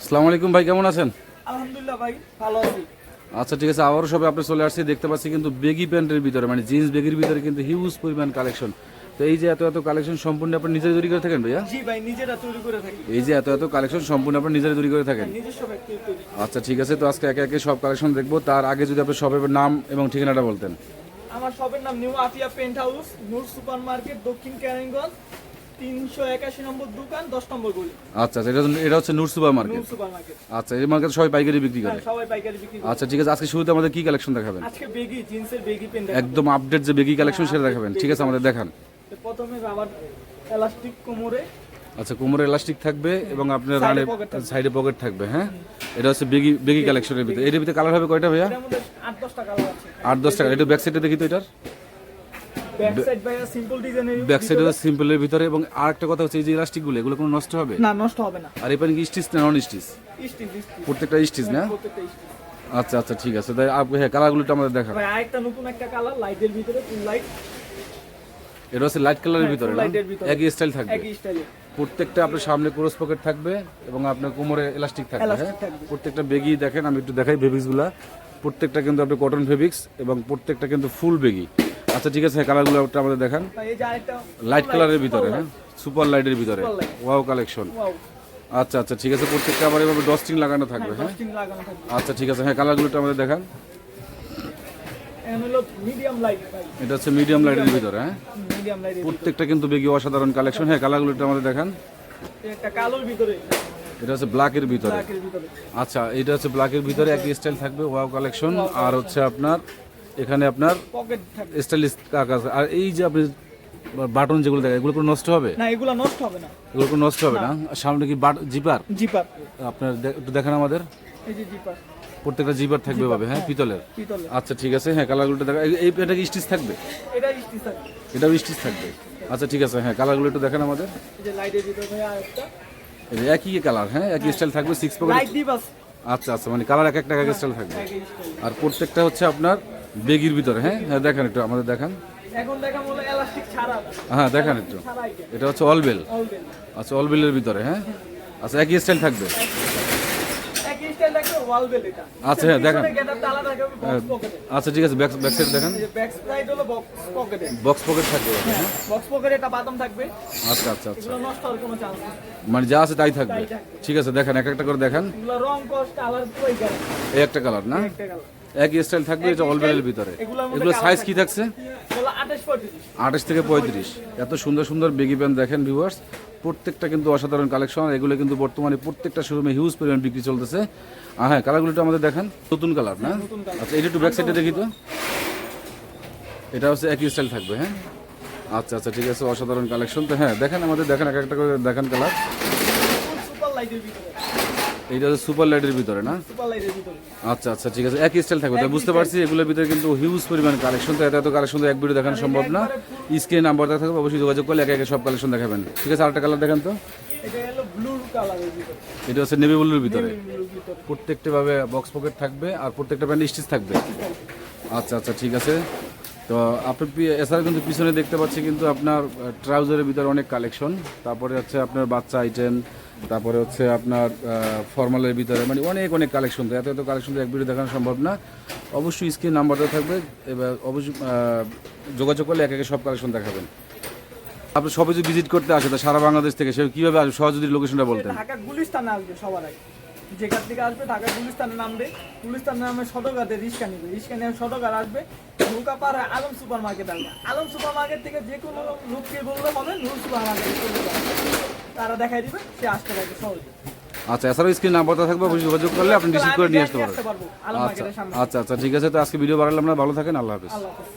আসসালামু আলাইকুম ভাই কেমন আছেন? আলহামদুলিল্লাহ ভাই ভালো আছি। আচ্ছা ঠিক আছে আবারও সবে আপনি চলে আসছি দেখতে পাচ্ছি কিন্তু বেগি প্যান্টের ভিতরে মানে জিন্স বেগির ভিতরে কিন্তু হিউজ পরিমাণ কালেকশন তো এই যে এত এত কালেকশন সম্পূর্ণ আপনি নিজে তৈরি করে থাকেন ভাইয়া? জি ভাই নিজেরা তৈরি করে থাকি। এই যে এত এত কালেকশন সম্পূর্ণ আপনি নিজেরা তৈরি করে থাকেন। হ্যাঁ, আচ্ছা ঠিক আছে তো আজকে একে একে সব কালেকশন দেখব। তার আগে যদি আপনি সবের নাম এবং ঠিকানাটা বলতেন। আমার শপের নাম new Afia paint house Noor supermarket দক্ষিণ কেরানীগঞ্জ আচ্ছা, আচ্ছা এটা হচ্ছে সুপার মার্কেট আচ্ছা এই মার্কেটে সবাই পাইকারি বিক্রি করে? আচ্ছা ঠিক আছে আজকে শুরুতে আমাদের কালেকশন দেখাবেন? একদম আপডেট যে বেগি কালেকশন সেটা দেখাবেন। ঠিক আছে আমাদের দেখান। আচ্ছা কোমরে এলাস্টিক থাকবে এবং আপনার রানে সাইডে পকেট থাকবে। হ্যাঁ? এটা হচ্ছে বেগি বেগি কালেকশনের ভিতরে। এর ভিতরে কালার হবে কয়টা ভাইয়া? আট দশটা কালার আছে। আট দশটা এটা ব্যাক সাইডে দেখি তো এটার। ব্যাক সাইড ভাই সিম্পল ডিজাইনের ব্যাক সাইডে সিম্পলের ভিতরে এবং আর একটা কথা হচ্ছে এই যে ইলাস্টিকগুলো এগুলো কোনো নষ্ট হবে? না নষ্ট হবে না। আর এখানে কি স্টিচ না নন স্টিচ প্রত্যেকটা স্টিচ না? প্রত্যেকটা স্টিচ আচ্ছা আচ্ছা ঠিক আছে। তাই হ্যাঁ কালারগুলো আমাদের দেখা ভাই আরেকটা নতুন একটা কালার লাইটের ভিতরে ফুল লাইট এটা হচ্ছে লাইট কালারের হ্যাঁ, ভিতরে না। একই স্টাইল থাকবে। একই স্টাইলে প্রত্যেকটা আপনার সামনে ক্রস পকেট থাকবে এবং আপনার কোমরে এলাস্টিক থাকবে হ্যাঁ? প্রত্যেকটা বেগি দেখেন আমি একটু দেখাই ফেব্রিক্স প্রত্যেকটা কিন্তু আপনি কটন ফেব্রিক্স এবং প্রত্যেকটা কিন্তু ফুল বেগি আচ্ছা ঠিক আছে কালারগুলো একটু আমাদের দেখান। লাইট কালারের ভিতরে হ্যাঁ? সুপার লাইটের ভিতরে। ওয়াও কালেকশন আচ্ছা আচ্ছা ঠিক আছে প্রত্যেকটা আবার এভাবে ডস্টিং লাগানো থাকবে হ্যাঁ থাকবে। আচ্ছা ঠিক আছে হ্যাঁ কালারগুলো আমাদের দেখান। এটা হচ্ছে মিডিয়াম লাইটের ভিতরে হ্যাঁ? প্রত্যেকটা কিন্তু বেগি অসাধারণ কালেকশন হ্যাঁ কালারগুলো আমাদের দেখান। এটা হচ্ছে ব্ল্যাকের ভিতরে। আচ্ছা এটা হচ্ছে ব্ল্যাকের ভিতরে একই স্টাইল থাকবে। ওয়াও কালেকশন আর হচ্ছে আপনার এখানে আপনার পকেট স্টাইলিশ কাজ আর এই যে আপনি বাটন যেগুলো দেখেন এগুলো নষ্ট হবে? না এগুলো নষ্ট হবে না। এগুলো নষ্ট হবে না? সামনে কি বাট জিপার? জিপার। আপনার একটু দেখান আমাদের। এই যে জিপার। প্রত্যেকটা জিপার থাকবে ভাবে হ্যাঁ? পিতলের। আচ্ছা ঠিক আছে। হ্যাঁ কালারগুলো দেখা এই- এটা কি স্টিচ থাকবে? এটা স্টিচ থাকবে। এটাও স্টিচ থাকবে। আচ্ছা ঠিক আছে। হ্যাঁ কালারগুলো একটু দেখেন আমাদের। এই যে লাইটের ভিতরে ভাই একই কালার হ্যাঁ? একই স্টাইল থাকবে সিক্স পকেট লাইট দিই বাস আচ্ছা আচ্ছা মানে কালার এক একটা এক স্টাইল থাকবে। আর প্রত্যেকটা হচ্ছে আপনার বেগির ভিতরে হ্যাঁ? হ্যাঁ দেখান একটু আমাদের দেখান। হ্যাঁ দেখান একটু। এটা হচ্ছে অলবেল অলবেল আচ্ছা অলবেলের ভিতরে হ্যাঁ? আচ্ছা একই স্টাইল থাকবে একই স্টাইল থাকবে ওয়াল বেল এটা আচ্ছা, হ্যাঁ, দেখান। আচ্ছা ঠিক আছে ব্যাক ব্যাক সাইড দেখান। ব্যাক সাইড হলো বক্স পকেটে বক্স পকেট থাকবে হ্যাঁ বক্স পকেটে এটা বাদাম থাকবে। আচ্ছা আচ্ছা আচ্ছা। নষ্ট হওয়ার কোনো চান্স মানে যা আছে তাই থাকবে। ঠিক আছে দেখেন এক একটা করে দেখেন। এগুলো রং কস্ট কালার এই একটা কালার না? একটা কালার একই স্টাইল থাকবে এটা অলবেলের ভিতরে। এগুলো সাইজ কি থাকছে? আঠাশ থেকে পঁয়ত্রিশ। এত সুন্দর সুন্দর বেগি প্যান্ট দেখেন ভিউয়ার্স প্রত্যেকটা কিন্তু অসাধারণ কালেকশন এগুলো কিন্তু বর্তমানে প্রত্যেকটা শোরুমে হিউজ পরিমাণ বিক্রি চলতেছে। আর হ্যাঁ কালারগুলো একটু আমাদের দেখেন। নতুন কালার না? আচ্ছা এটা একটু ব্যাক সাইডে দেখি তো। এটা হচ্ছে একই স্টাইল থাকবে হ্যাঁ? আচ্ছা আচ্ছা ঠিক আছে অসাধারণ কালেকশন তো হ্যাঁ দেখেন আমাদের দেখেন এক একটা করে দেখেন কালার এইটা হচ্ছে সুপার লাইটের ভিতরে না? সুপার লাইটের ভিতরে। আচ্ছা আচ্ছা ঠিক আছে একই স্টাইল থাকবে। তাই বুঝতে পারছি এগুলোর ভিতরে কিন্তু হিউজ পরিমাণ কালেকশন তো এত এত কালেকশন তো এক ভিডিও দেখানো সম্ভব না। স্ক্রিনে নাম্বার দেওয়া থাকবে অবশ্যই যোগাযোগ করলে একে একে সব কালেকশন দেখাবেন। ঠিক আছে আরেকটা কালার দেখেন তো। এটা হলো ব্লু কালারের ভিতরে। এটা হচ্ছে নেভি ব্লুর ভিতরে। ব্লুর ভিতরে। প্রত্যেকটা ভাবে বক্স পকেট থাকবে আর প্রত্যেকটা প্যান্ট স্টিচ থাকবে। আচ্ছা আচ্ছা ঠিক আছে। তো আপনি এছাড়া কিন্তু পিছনে দেখতে পাচ্ছি কিন্তু আপনার ট্রাউজারের ভিতরে অনেক কালেকশন তারপরে হচ্ছে আপনার বাচ্চা আইটেম তারপরে হচ্ছে আপনার ফর্মালের ভিতরে মানে অনেক অনেক কালেকশন এত এত কালেকশন তো এক ভিডিও দেখানো সম্ভব না। অবশ্যই স্ক্রিন নাম্বারটা থাকবে। এবার অবশ্যই যোগাযোগ করলে এক একে সব কালেকশন দেখাবেন। আপনি সবাই যদি ভিজিট করতে আসে, তা সারা বাংলাদেশ থেকে, সে কীভাবে আসবে? সহজ যদি লোকেশনটা বলতেন গুলিস্তানে আসবে সবার আগে। যেখান থেকে আসবে ঢাকা গুলিস্তানে নামবে। গুলিস্তানে নামে সদরঘাটে রিক্সা নিবে। রিক্সা নিয়ে সদরঘাট আসবে নৌকা পার হয়ে আলম। সুপার মার্কেট আসবে আলম সুপার মার্কেট থেকে যে কোনো লোককে বললে হবে নূর সুপার মার্কেট তারা দেখাই দিবে সে আসতে পারবে সহজে। আচ্ছা এছাড়াও স্ক্রিন নাম্বারটা থাকবে অবশ্যই যোগাযোগ করলে আপনি রিসিভ করে নিয়ে আসতে পারবেন। আচ্ছা আচ্ছা আচ্ছা ঠিক আছে তো আজকে ভিডিও বাড়ালাম না ভালো থাকেন আল্লাহ হাফিজ। আল্লাহ হাফেজ।